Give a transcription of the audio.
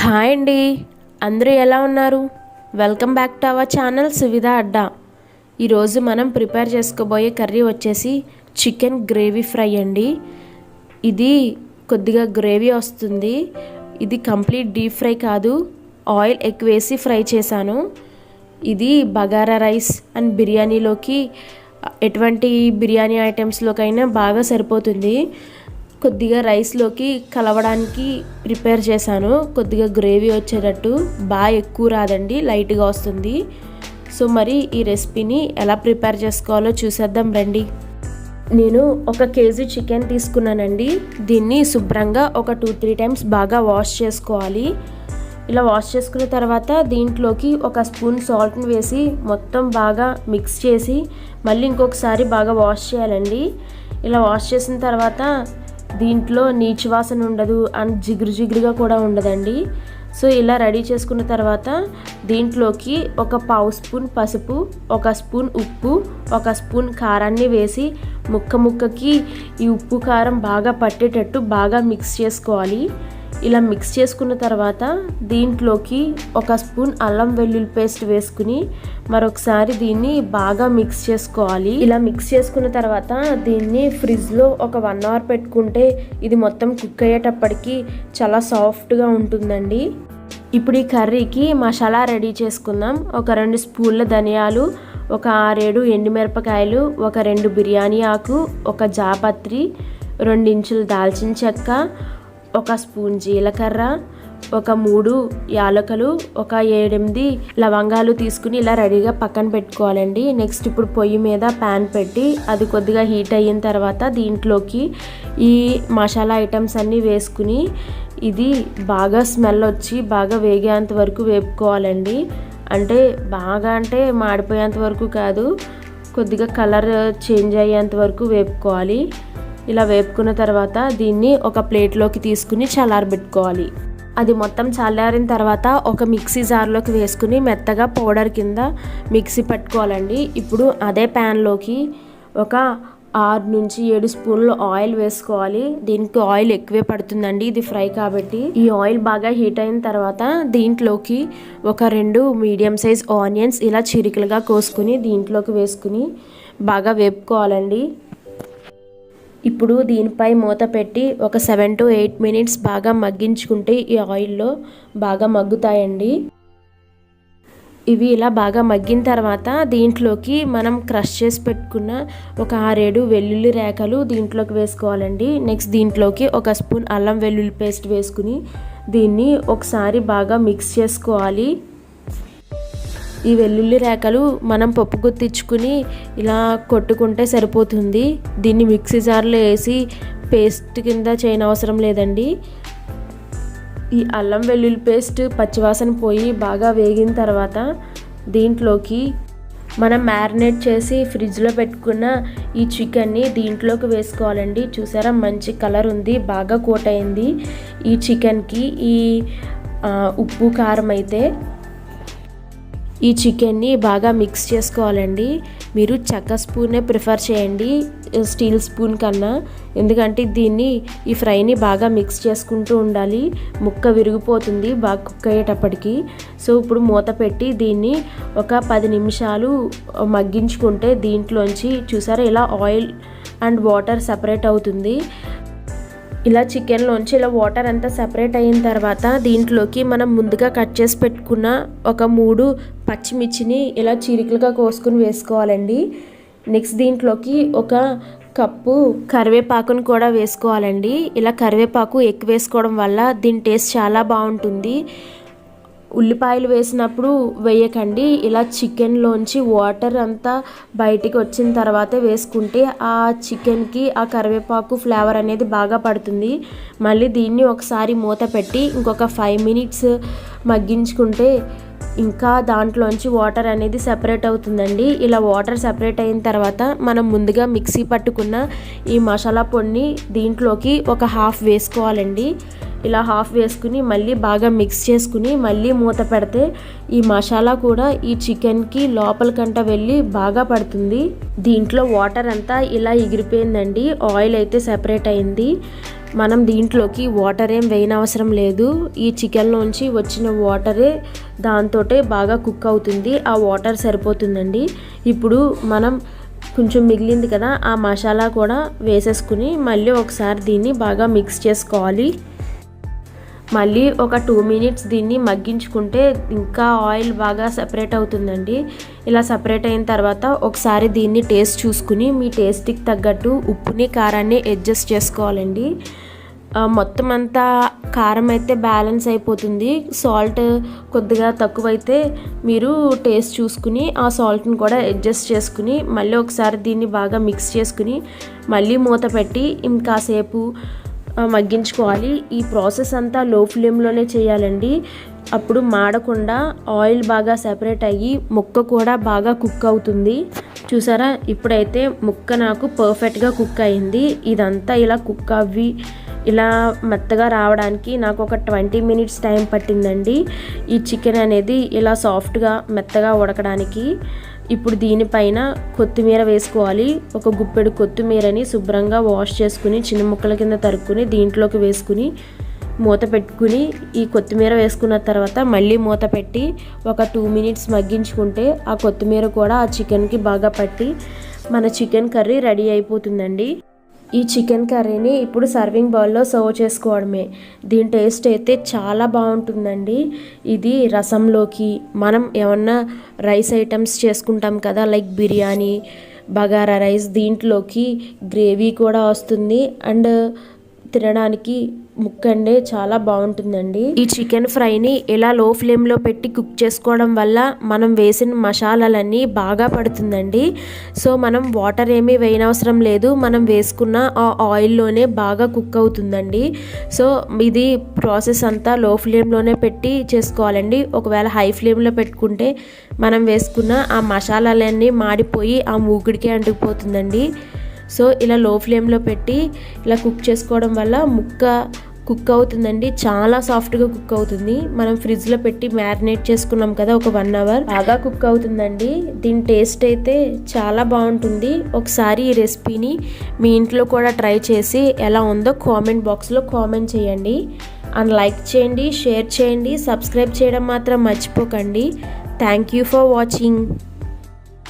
Hi అండి. అందరూ ఎలా ఉన్నారు? Welcome back to our channel Suvidha Adda. ఈరోజు మనం ప్రిపేర్ చేసుకోబోయే కర్రీ వచ్చేసి చికెన్ గ్రేవీ ఫ్రై అండి. ఇది కొద్దిగా గ్రేవీ వస్తుంది. ఇది కంప్లీట్ డీప్ ఫ్రై కాదు. ఆయిల్ ఎక్కువ వేసి ఫ్రై చేశాను. ఇది బగారా రైస్ అండ్ బిర్యానీలోకి ఎటువంటి బిర్యానీ ఐటమ్స్లోకైనా బాగా సరిపోతుంది. కొద్దిగా రైస్లోకి కలవడానికి ప్రిపేర్ చేశాను. కొద్దిగా గ్రేవీ వచ్చేటట్టు. బాగా ఎక్కువ రాదండి లైట్గా వస్తుంది. సో మరి ఈ రెసిపీని ఎలా ప్రిపేర్ చేసుకోవాలో చూసేద్దాం రండి. నేను ఒక కేజీ చికెన్ తీసుకున్నానండి. దీన్ని శుభ్రంగా ఒక టూ త్రీ టైమ్స్ బాగా వాష్ చేసుకోవాలి. ఇలా వాష్ చేసుకున్న తర్వాత దీంట్లోకి ఒక స్పూన్ సాల్ట్ని వేసి మొత్తం బాగా మిక్స్ చేసి మళ్ళీ ఇంకొకసారి బాగా వాష్ చేయాలండి. ఇలా వాష్ చేసిన తర్వాత దీంట్లో నీచువాసన ఉండదు అండ్ జిగురు జిగురుగా కూడా ఉండదండి. సో ఇలా రెడీ చేసుకున్న తర్వాత దీంట్లోకి ఒక పావు స్పూన్ పసుపు ఒక స్పూన్ ఉప్పు ఒక స్పూన్ కారాన్ని వేసి ముక్క ముక్కకి ఈ ఉప్పు కారం బాగా పట్టేటట్టు బాగా మిక్స్ చేసుకోవాలి. ఇలా మిక్స్ చేసుకున్న తర్వాత దీంట్లోకి ఒక స్పూన్ అల్లం వెల్లుల్లి పేస్ట్ వేసుకుని మరొకసారి దీన్ని బాగా మిక్స్ చేసుకోవాలి. ఇలా మిక్స్ చేసుకున్న తర్వాత దీన్ని ఫ్రిడ్జ్లో ఒక వన్ అవర్ పెట్టుకుంటే ఇది మొత్తం కుక్ అయ్యేటప్పటికి చాలా సాఫ్ట్గా ఉంటుందండి. ఇప్పుడు ఈ కర్రీకి మసాలా రెడీ చేసుకుందాం. ఒక రెండు స్పూన్ల ధనియాలు ఒక ఆరేడు ఎండుమిరపకాయలు ఒక రెండు బిర్యానీ ఆకు ఒక జాపత్రి రెండించులు దాల్చిన చెక్క ఒక స్పూన్ జీలకర్ర ఒక మూడు యాలకులు ఒక ఏడెనిమిది లవంగాలు తీసుకుని ఇలా రెడీగా పక్కన పెట్టుకోవాలండి. నెక్స్ట్ ఇప్పుడు పొయ్యి మీద ప్యాన్ పెట్టి అది కొద్దిగా హీట్ అయిన తర్వాత దీంట్లోకి ఈ మసాలా ఐటమ్స్ అన్నీ వేసుకుని ఇది బాగా స్మెల్ వచ్చి బాగా వేగేంత వరకు వేపుకోవాలండి. అంటే బాగా అంటే మాడిపోయేంత వరకు కాదు కొద్దిగా కలర్ చేంజ్ అయ్యేంత వరకు వేపుకోవాలి. ఇలా వేపుకున్న తర్వాత దీన్ని ఒక ప్లేట్లోకి తీసుకుని చల్లారబెట్టుకోవాలి అది మొత్తం చల్లారిన తర్వాత ఒక మిక్సీ జార్లోకి వేసుకుని మెత్తగా పౌడర్ కింద మిక్సీ పట్టుకోవాలండి. ఇప్పుడు అదే ప్యాన్లోకి ఒక ఆరు నుంచి ఏడు స్పూన్లు ఆయిల్ వేసుకోవాలి. దీనికి ఆయిల్ ఎక్కువే పడుతుందండి ఇది ఫ్రై కాబట్టి. ఈ ఆయిల్ బాగా హీట్ అయిన తర్వాత దీంట్లోకి ఒక రెండు మీడియం సైజ్ ఆనియన్స్ ఇలా చిరికలుగా కోసుకుని దీంట్లోకి వేసుకుని బాగా వేపుకోవాలండి. ఇప్పుడు దీనిపై మూత పెట్టి ఒక సెవెన్ టు ఎయిట్ మినిట్స్ బాగా మగ్గించుకుంటే ఈ ఆయిల్లో బాగా మగ్గుతాయండి. ఇవి ఇలా బాగా మగ్గిన తర్వాత దీంట్లోకి మనం క్రష్ చేసి పెట్టుకున్న ఒక ఆరేడు వెల్లుల్లి రేఖలు దీంట్లోకి వేసుకోవాలండి. నెక్స్ట్ దీంట్లోకి ఒక స్పూన్ అల్లం వెల్లుల్లి పేస్ట్ వేసుకుని దీన్ని ఒకసారి బాగా మిక్స్ చేసుకోవాలి. ఈ వెల్లుల్లి రేఖలు మనం పప్పు గుర్తించుకుని ఇలా కొట్టుకుంటే సరిపోతుంది. దీన్ని మిక్సీ జార్లో వేసి పేస్ట్ కింద చేయని అవసరం లేదండి. ఈ అల్లం వెల్లుల్లి పేస్ట్ పచ్చివాసన పోయి బాగా వేగిన తర్వాత దీంట్లోకి మనం మ్యారినేట్ చేసి ఫ్రిడ్జ్లో పెట్టుకున్న ఈ చికెన్ని దీంట్లోకి వేసుకోవాలండి. చూసారా మంచి కలర్ ఉంది బాగా కోట్ అయింది. ఈ చికెన్కి ఈ ఉప్పు కారం అయితే ఈ చికెన్ని బాగా మిక్స్ చేసుకోవాలండి. మీరు చెక్క స్పూనే ప్రిఫర్ చేయండి స్టీల్ స్పూన్ కన్నా. ఎందుకంటే దీన్ని ఈ ఫ్రైని బాగా మిక్స్ చేసుకుంటూ ఉండాలి. ముక్క విరిగిపోతుంది బాగా కుక్ అయ్యేటప్పటికి. సో ఇప్పుడు మూత పెట్టి దీన్ని ఒక పది నిమిషాలు మగ్గించుకుంటే దీంట్లోంచి చూసారా ఇలా ఆయిల్ అండ్ వాటర్ సపరేట్ అవుతుంది. ఇలా చికెన్లోంచి ఇలా వాటర్ అంతా సపరేట్ అయిన తర్వాత దీంట్లోకి మనం ముందుగా కట్ చేసి పెట్టుకున్న ఒక మూడు పచ్చిమిర్చిని ఇలా చీరికలుగా కోసుకుని వేసుకోవాలండి. నెక్స్ట్ దీంట్లోకి ఒక కప్పు కరివేపాకును కూడా వేసుకోవాలండి. ఇలా కరివేపాకు ఎక్కువ వేసుకోవడం వల్ల దీని టేస్ట్ చాలా బాగుంటుంది. ఉల్లిపాయలు వేసినప్పుడు వేయకండి. ఇలా చికెన్లోంచి వాటర్ అంతా బయటికి వచ్చిన తర్వాతే వేసుకుంటే ఆ చికెన్కి ఆ కరివేపాకు ఫ్లేవర్ అనేది బాగా పడుతుంది. మళ్ళీ దీన్ని ఒకసారి మూత పెట్టి ఇంకొక ఫైవ్ మినిట్స్ మగ్గించుకుంటే ఇంకా దాంట్లోంచి వాటర్ అనేది సెపరేట్ అవుతుందండి. ఇలా వాటర్ సెపరేట్ అయిన తర్వాత మనం ముందుగా మిక్సీ పట్టుకున్న ఈ మసాలా పొడిని దీంట్లోకి ఒక హాఫ్ వేసుకోవాలండి. ఇలా హాఫ్ వేసుకుని మళ్ళీ బాగా మిక్స్ చేసుకుని మళ్ళీ మూత పెడితే ఈ మసాలా కూడా ఈ చికెన్కి లోపలికంట వెళ్ళి బాగా పడుతుంది. దీంట్లో వాటర్ అంతా ఇలా ఎగిరిపోయిందండి. ఆయిల్ అయితే సెపరేట్ అయింది. మనం దీంట్లోకి వాటర్ ఏం వేయనవసరం లేదు. ఈ చికెన్లోంచి వచ్చిన వాటరే దాంతో బాగా కుక్ అవుతుంది. ఆ వాటర్ సరిపోతుందండి. ఇప్పుడు మనం కొంచెం మిగిలింది కదా ఆ మసాలా కూడా వేసేసుకుని మళ్ళీ ఒకసారి దీన్ని బాగా మిక్స్ చేసుకోవాలి. మళ్ళీ ఒక టూ మినిట్స్ దీన్ని మగ్గించుకుంటే ఇంకా ఆయిల్ బాగా సపరేట్ అవుతుందండి. ఇలా సపరేట్ అయిన తర్వాత ఒకసారి దీన్ని టేస్ట్ చూసుకుని మీ టేస్ట్కి తగ్గట్టు ఉప్పుని కారాన్ని అడ్జస్ట్ చేసుకోవాలండి. మొత్తం అంతా కారం అయితే బ్యాలెన్స్ అయిపోతుంది. సాల్ట్ కొద్దిగా తక్కువైతే మీరు టేస్ట్ చూసుకుని ఆ సాల్ట్ని కూడా అడ్జస్ట్ చేసుకుని మళ్ళీ ఒకసారి దీన్ని బాగా మిక్స్ చేసుకుని మళ్ళీ మూత పెట్టి ఇంకాసేపు మగ్గించుకోవాలి. ఈ ప్రాసెస్ అంతా లో ఫ్లేమ్లోనే చేయాలండి. అప్పుడు మాడకుండా ఆయిల్ బాగా సెపరేట్ అయ్యి ముక్క కూడా బాగా కుక్ అవుతుంది. చూసారా? ఇప్పుడైతే ముక్క నాకు పర్ఫెక్ట్గా కుక్ అయింది. ఇదంతా ఇలా కుక్ అవ్వి ఇలా మెత్తగా రావడానికి నాకు ఒక ట్వంటీ మినిట్స్ టైం పట్టిందండి. ఈ చికెన్ అనేది ఇలా సాఫ్ట్గా మెత్తగా ఉడకడానికి. ఇప్పుడు దీనిపైన కొత్తిమీర వేసుకోవాలి. ఒక గుప్పెడు కొత్తిమీరని శుభ్రంగా వాష్ చేసుకుని చిన్న ముక్కల కింద తరుక్కుని దీంట్లోకి వేసుకుని మూత పెట్టుకుని ఈ కొత్తిమీర వేసుకున్న తర్వాత మళ్ళీ మూత పెట్టి ఒక టూ మినిట్స్ మగ్గించుకుంటే ఆ కొత్తిమీర కూడా ఆ చికెన్కి బాగా పట్టి మన చికెన్ కర్రీ రెడీ అయిపోతుందండి. ఈ చికెన్ కర్రీని ఇప్పుడు సర్వింగ్ బౌల్లో సర్వ్ చేసుకోవడమే. దీని టేస్ట్ అయితే చాలా బాగుంటుందండి. ఇది రసంలోకి మనం ఏమన్నా రైస్ ఐటమ్స్ చేసుకుంటాం కదా లైక్ బిర్యానీ బగారా రైస్ దీంట్లోకి గ్రేవీ కూడా వస్తుంది. అండ్ తినడానికి ముక్కండే చాలా బాగుంటుందండి. ఈ చికెన్ ఫ్రైని ఇలా లో ఫ్లేమ్లో పెట్టి కుక్ చేసుకోవడం వల్ల మనం వేసిన మసాలాలన్నీ బాగా పడుతుందండి. సో మనం వాటర్ ఏమీ వేయనవసరం లేదు. మనం వేసుకున్న ఆ ఆయిల్లోనే బాగా కుక్ అవుతుందండి. సో ఇది ప్రాసెస్ అంతా లో ఫ్లేమ్లోనే పెట్టి చేసుకోవాలండి. ఒకవేళ హై ఫ్లేమ్లో పెట్టుకుంటే మనం వేసుకున్న ఆ మసాలాలన్నీ మాడిపోయి ఆ మూకుడికే అంటుకుపోతుందండి. సో ఇలా లో ఫ్లేమ్లో పెట్టి ఇలా కుక్ చేసుకోవడం వల్ల ముక్క కుక్ అవుతుందండి. చాలా సాఫ్ట్గా కుక్ అవుతుంది. మనం ఫ్రిడ్జ్లో పెట్టి మ్యారినేట్ చేసుకున్నాం కదా ఒక వన్ అవర్ బాగా కుక్ అవుతుందండి. దీని టేస్ట్ అయితే చాలా బాగుంటుంది. ఒకసారి ఈ రెసిపీని మీ ఇంట్లో కూడా ట్రై చేసి ఎలా ఉందో కామెంట్ బాక్స్లో కామెంట్ చేయండి. అండ్ లైక్ చేయండి షేర్ చేయండి సబ్స్క్రైబ్ చేయడం మాత్రం మర్చిపోకండి. Thank you for watching